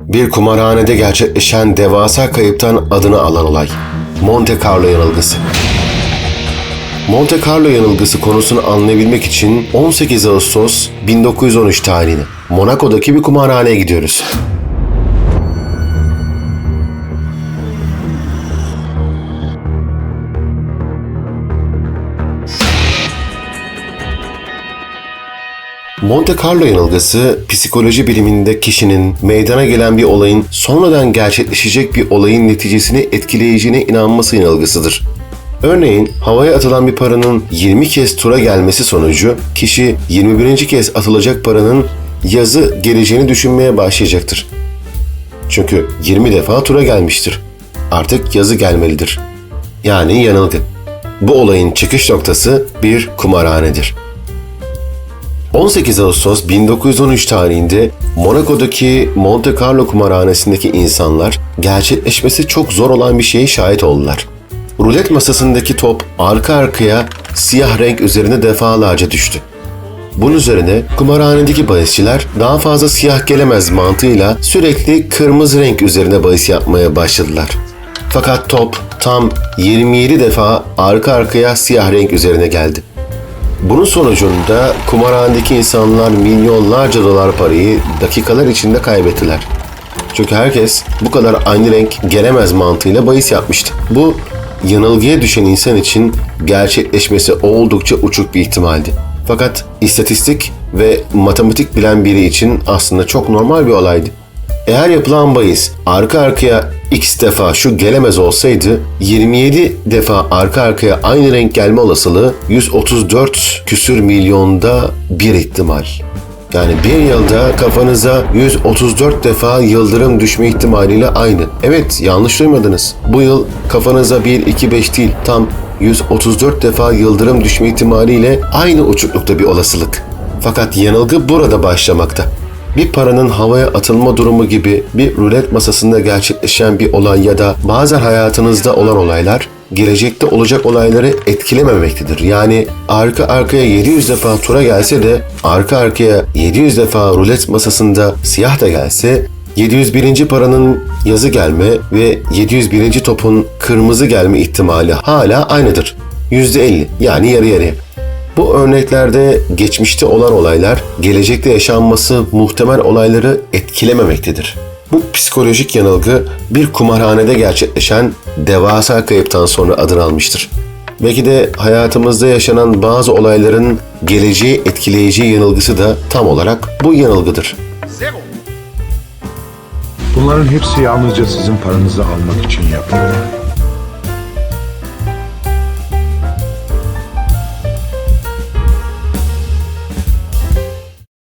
Bir kumarhanede gerçekleşen devasa kayıptan adını alan olay. Monte Carlo yanılgısı. Monte Carlo yanılgısı konusunu anlayabilmek için 18 Ağustos 1913 tarihine Monaco'daki bir kumarhaneye gidiyoruz. Monte Carlo yanılgısı psikoloji biliminde kişinin meydana gelen bir olayın sonradan gerçekleşecek bir olayın neticesini etkileyeceğine inanması yanılgısıdır. Örneğin havaya atılan bir paranın 20 kez tura gelmesi sonucu kişi 21. kez atılacak paranın yazı geleceğini düşünmeye başlayacaktır. Çünkü 20 defa tura gelmiştir. Artık yazı gelmelidir. Yani yanılgı. Bu olayın çıkış noktası bir kumarhanedir. 18 Ağustos 1913 tarihinde Monaco'daki Monte Carlo kumarhanesindeki insanlar gerçekleşmesi çok zor olan bir şeye şahit oldular. Rulet masasındaki top arka arkaya siyah renk üzerine defalarca düştü. Bunun üzerine kumarhanedeki bahisçiler daha fazla siyah gelemez mantığıyla sürekli kırmızı renk üzerine bahis yapmaya başladılar. Fakat top tam 27 defa arka arkaya siyah renk üzerine geldi. Bunun sonucunda kumarhanedeki insanlar milyonlarca dolar parayı dakikalar içinde kaybettiler. Çünkü herkes bu kadar aynı renk gelemez mantığıyla bahis yapmıştı. Bu yanılgıya düşen insan için gerçekleşmesi oldukça uçuk bir ihtimaldi. Fakat istatistik ve matematik bilen biri için aslında çok normal bir olaydı. Eğer yapılan bahis arka arkaya x defa şu gelemez olsaydı 27 defa arka arkaya aynı renk gelme olasılığı 134 küsür milyonda bir ihtimal. Yani bir yılda kafanıza 134 defa yıldırım düşme ihtimaliyle aynı. Evet yanlış duymadınız. Bu yıl kafanıza 1, 2, 5 değil tam 134 defa yıldırım düşme ihtimaliyle aynı uçuklukta bir olasılık. Fakat yanılgı burada başlamakta. Bir paranın havaya atılma durumu gibi bir rulet masasında gerçekleşen bir olay ya da bazen hayatınızda olan olaylar gelecekte olacak olayları etkilememektedir. Yani arka arkaya 700 defa tura gelse de arka arkaya 700 defa rulet masasında siyah da gelse 701. paranın yazı gelme ve 701. topun kırmızı gelme ihtimali hala aynıdır. %50 yani yarı yarıya. Bu örneklerde geçmişte olan olaylar gelecekte yaşanması muhtemel olayları etkilememektedir. Bu psikolojik yanılgı bir kumarhanede gerçekleşen devasa kayıptan sonra adını almıştır. Belki de hayatımızda yaşanan bazı olayların geleceği etkileyeceği yanılgısı da tam olarak bu yanılgıdır. Bunların hepsi yalnızca sizin paranızı almak için yapılıyor.